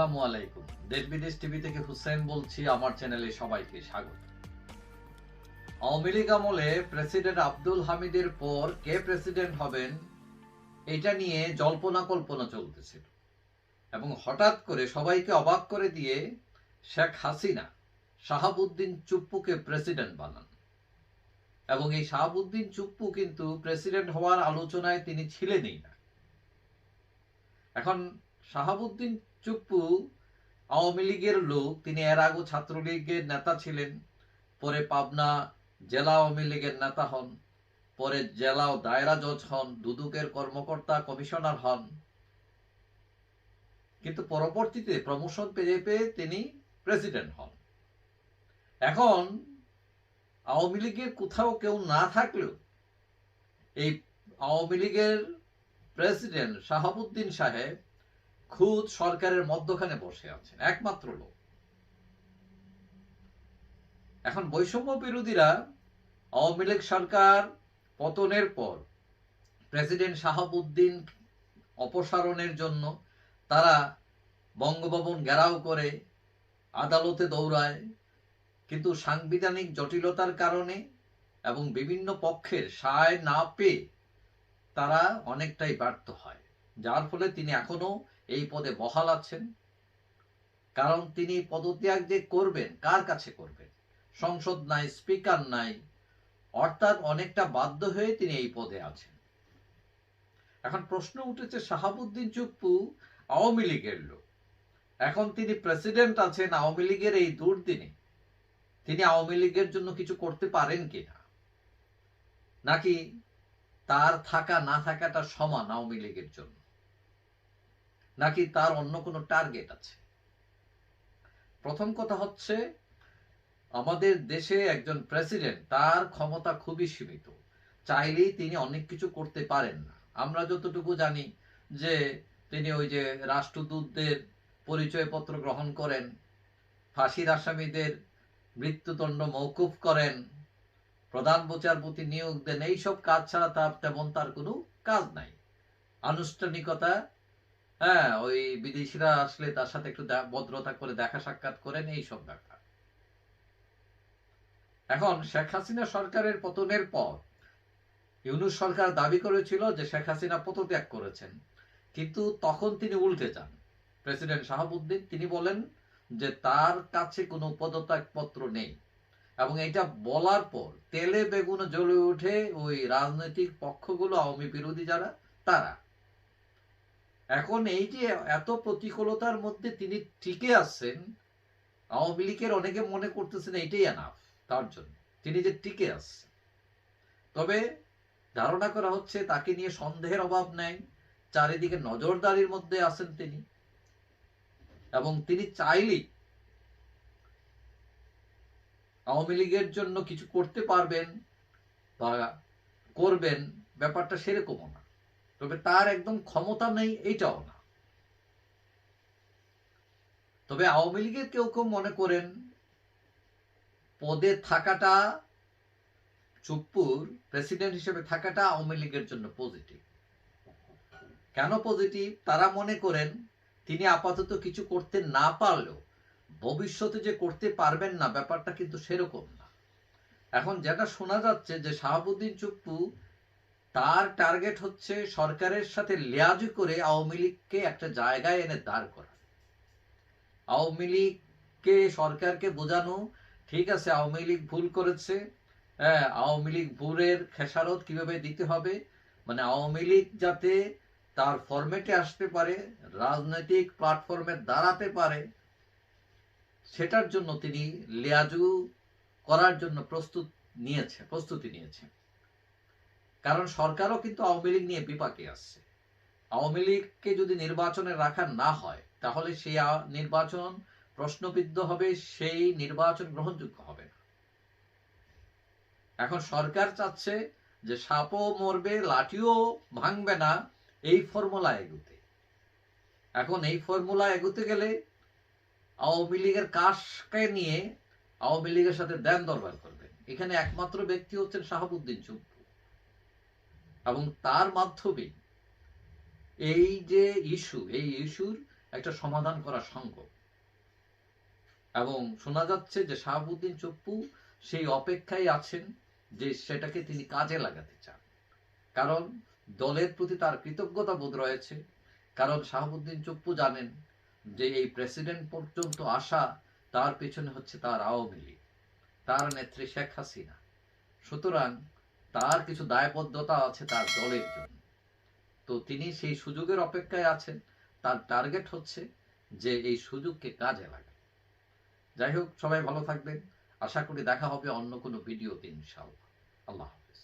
আসসালামু আলাইকুম। দেশ বিদেশ টিভি থেকে হুসেন বলছি, আমার চ্যানেলে সবাইকে স্বাগত। আওয়ামী লীগ আমলে প্রেসিডেন্ট আব্দুল হামিদের পর কে প্রেসিডেন্ট হবেন, এটা নিয়ে জল্পনা কল্পনা চলতেছিল এবং হঠাৎ করে সবাইকে অবাক করে দিয়ে শেখ হাসিনা শাহাবুদ্দিন চুপ্পুকে প্রেসিডেন্ট বানান। এবং এই শাহাবুদ্দিন চুপ্পু কিন্তু প্রেসিডেন্ট হওয়ার আলোচনায় তিনি ছিলেনই না। এখন শাহাবুদ্দিন চুপ্পু আওয়ামী লীগের লোক, তিনি এর আগে ছাত্রলীগের নেতা ছিলেন, পরে পাবনা জেলা আওয়ামী লীগের নেতা হন, পরে জেলা ও দায়রা জজ হন, দুদুকের কর্মকর্তা, কমিশনার হন। কিন্তু পরবর্তীতে প্রমোশন পেয়ে পেয়ে তিনি প্রেসিডেন্ট হন। এখন আওয়ামী লীগের কোথাও কেউ না থাকলেও এই আওয়ামী লীগের প্রেসিডেন্ট শাহাবুদ্দিন সাহেব খুদ সরকারের মধ্যখানে বসে আছেন, একমাত্র লোক। এখন বৈষম্য বিরোধীরা আওয়ামী লীগ সরকার পতনের পর প্রেসিডেন্ট শাহাবুদ্দিন অপসারণের জন্য তারা বঙ্গভবন ঘেরাও করে আদালতে দৌড়ায়, কিন্তু সাংবিধানিক জটিলতার কারণে এবং বিভিন্ন পক্ষের সায় না পেয়ে তারা অনেকটাই ব্যর্থ হয়। যার ফলে তিনি এখনও এই পদে বহাল আছেন। কারণ তিনি পদত্যাগ যে করবেন, কার কাছে করবেন? সংসদ নাই, স্পিকার নাই, অর্থাৎ অনেকটা বাধ্য হয়ে তিনি এই পদে আছেন। এখন প্রশ্ন উঠেছে, শাহাবুদ্দিন চুপ্পু আওয়ামী লীগের লোক। এখন তিনি প্রেসিডেন্ট আছেন আওয়ামী লীগের এই দুর্দিনে। তিনি আওয়ামী লীগের জন্য কিছু করতে পারেন কিনা? নাকি তার থাকা, না থাকাটা সমান আওয়ামী লীগের জন্য? নাকি তার অন্য কোনো টার্গেট আছে? প্রথম কথা হচ্ছে, আমাদের দেশে একজন প্রেসিডেন্ট, তার ক্ষমতা খুবই সীমিত। চাইলেই তিনি অনেক কিছু করতে পারেন না। আমরা যতটুকু জানি যে, তিনি ওই যে রাষ্ট্রদূতদের পরিচয়পত্র গ্রহণ করেন, ফাঁসির আসামিদের মৃত্যুদণ্ড মৌকুফ করেন, প্রধান বিচারপতি নিয়োগ দেন, এইসব কাজ ছাড়া তার তেমন তার কোনো কাজ নাই। আনুষ্ঠানিকতা হ্যাঁ ওই বিদেশিরা আসলে তার সাথে একটু ভদ্রতা করে দেখা সাক্ষাৎ করেন এইসব ব্যাপার। এখন শেখ হাসিনা সরকারের পতনের পর ইউনুস সরকার দাবি করেছিল যে শেখ হাসিনা পদত্যাগ করেছেন। কিন্তু তখন তিনি উল্টে যান। প্রেসিডেন্ট শাহাবুদ্দিন, তিনি বলেন যে তার কাছে কোনো পদত্যাগ পত্র নেই। এবং এটা বলার পর তেলে বেগুনে জ্বলে ওঠে ওই রাজনৈতিক পক্ষগুলো, আওয়ামী বিরোধী যারা, তারা। এখন এই যে এত প্রতিকূলতার মধ্যে তিনি টিকে আসছেন আওয়ামী লীগের অনেকে মনে করতেছেন এইটাই এনাফ তার জন্য। তিনি যে টিকে আসছেন তবে ধারণা করা হচ্ছে তাকে নিয়ে সন্দেহের অভাব নেই, চারিদিকে নজরদারির মধ্যে আছেন তিনি। এবং তিনি চাইলেই আওয়ামী লীগের জন্য কিছু করতে পারবেন বা করবেন, ব্যাপারটা সেরকমও না। তবে তার একদম ক্ষমতা নেই এইটাও না। তবে আওয়ামী লীগের কেউ কেউ মনে করেন, পদে থাকাটা চুপ্পুর, প্রেসিডেন্ট হিসেবে থাকাটা আওয়ামী লীগের জন্য পজিটিভ কেন পজিটিভ তারা মনে করেন, তিনি আপাতত কিছু করতে না পারলেও ভবিষ্যতে যে করতে পারবেন না, ব্যাপারটা কিন্তু সেরকম না। এখন যেটা শোনা যাচ্ছে যে শাহাবুদ্দিন চুপ্পু তার টার্গেট হচ্ছে সরকারের সাথে লেয়াজ করে আওয়ামী লীগকে একটা জায়গায় এনে দাঁড় করা। আওয়ামী লীগকে, সরকারকে বোঝানো, ঠিক আছে, আওয়ামী লীগ ভুল করেছে হ্যাঁ আওয়ামী লীগ ভুলের খেসারত কীভাবে দিতে হবে? মানে আওয়ামী লীগ যাতে তার ফরম্যাটে আসতে পারে, রাজনৈতিক প্ল্যাটফর্মে দাঁড়াতে পারে, সেটার জন্য তিনি লেয়াজু করার জন্য প্রস্তুত নিয়েছে, প্রস্তুতি নিয়েছে কারণ সরকারও কিন্তু আওয়ামী লীগ নিয়ে বিপাকে আসছে আওয়ামী লীগকে যদি নির্বাচনে রাখা না হয়, তাহলে সেই নির্বাচন প্রশ্নবিদ্ধ হবে, সেই নির্বাচন গ্রহণযোগ্য হবে না। এখন সরকার চাচ্ছে যে সাপও মরবে, লাঠিও ভাঙবে না, এই ফর্মুলা এগুতে। এখন এই ফর্মুলা এগুতে গেলে আওয়ামী লীগের কাশকে নিয়ে আওয়ামী লীগের সাথে দেন দরবার করবেন। এখানে একমাত্র ব্যক্তি হচ্ছেন শাহাবুদ্দিন চুপ্পু এবং তার মাধ্যমে এই যে ইস্যু, এই ইস্যুর একটা সমাধান করা সম্ভব। এবং শোনা যাচ্ছে যে শাহাবুদ্দিন চপ্পু সেই অপেক্ষায় আছেন যে সেটাকে তিনি কাজে লাগাতে চান। কারণ দলের প্রতি তার কৃতজ্ঞতা বোধ রয়েছে। কারণ শাহাবুদ্দিন চপ্পু জানেন যে এই প্রেসিডেন্ট পর্যন্ত আসা তার পেছনে হচ্ছে তার আওয়ামী লীগ, তার নেত্রী শেখ হাসিনা। সুতরাং তার কিছু দায়বদ্ধতা আছে তার দলের জন্য। তো তিনি সেই সুযোগের অপেক্ষায় আছেন। তার টার্গেট হচ্ছে যে এই সুযোগকে কাজে লাগে যাই হোক, সবাই ভালো থাকবেন। আশা করি দেখা হবে অন্য কোনো ভিডিওতে ইনশাআল্লাহ। আল্লাহ হাফেজ।